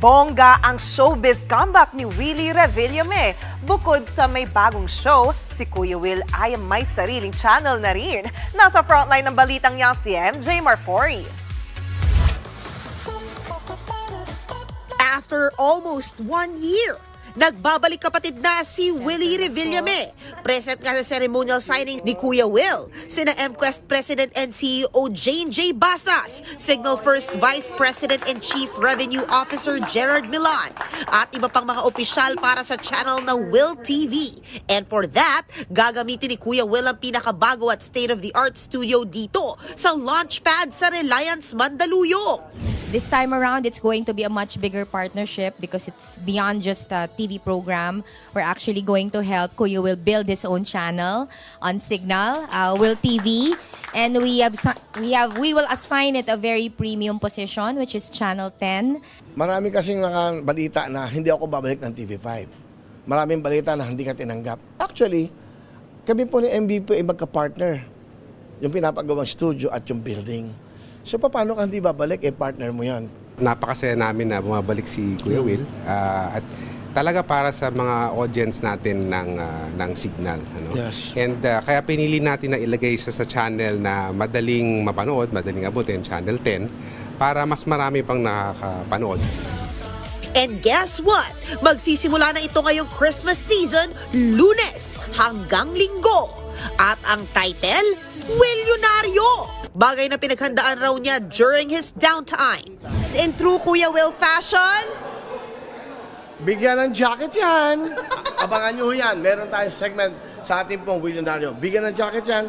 Bongga ang showbiz comeback ni Willie Revillame. Bukod sa may bagong show, si Kuya Will ay may sariling channel na rin. Nasa frontline ng balitang yan si MJ Marfori. After almost one year, nagbabalik kapatid na si Willie Revillame. Present nga sa ceremonial signing ni Kuya Will, sina MQuest President and CEO Jane J. Basas, Signal First Vice President and Chief Revenue Officer Gerard Milan, at iba pang mga opisyal para sa channel na Will TV. And for that, gagamitin ni Kuya Will ang pinakabago at state-of-the-art studio dito sa launchpad sa Reliance Mandaluyong. This time around, it's going to be a much bigger partnership because it's beyond just a TV program. We're actually going to help Kuya Will build his own channel on Signal, uh, Will TV, and we have we have we will assign it a very premium position, which is Channel 10. Marami kasing mga balita na hindi ako babalik ng TV5. Maraming balita na hindi ka tinanggap. Actually, kami po ni MVP ay magka-partner. Yung pinapagawang studio at yung building. So paano ka hindi babalik? Eh partner mo yan. napakasaya namin na bumabalik si Kuya Will Ah, at talaga para sa mga audience natin ng ah, ng signal ano Yes. and ah, kaya pinili natin na ilagay siya sa channel na madaling mapanood madaling abutin channel 10 para mas marami pang nakakapanood And guess what? Magsisimula na ito ngayong Christmas season, lunes hanggang linggo. At ang title, Willionaryo. Bagay na pinaghandaan raw niya during his downtime. In true Kuya Will fashion, Bigyan ng jacket yan. Abangan nyo yan. Meron tayong segment sa ating pong Willionario. Bigyan ng jacket yan.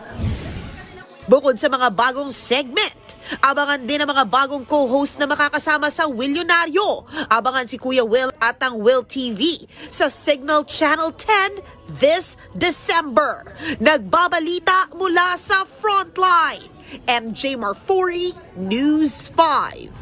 Bukod sa mga bagong segment, abangan din ang mga bagong co-host na makakasama sa Willionaryo. Abangan si Kuya Will at ang Will TV sa Signal Channel 10 this December. Nagbabalita mula sa Frontline. MJ Marfori, News 5.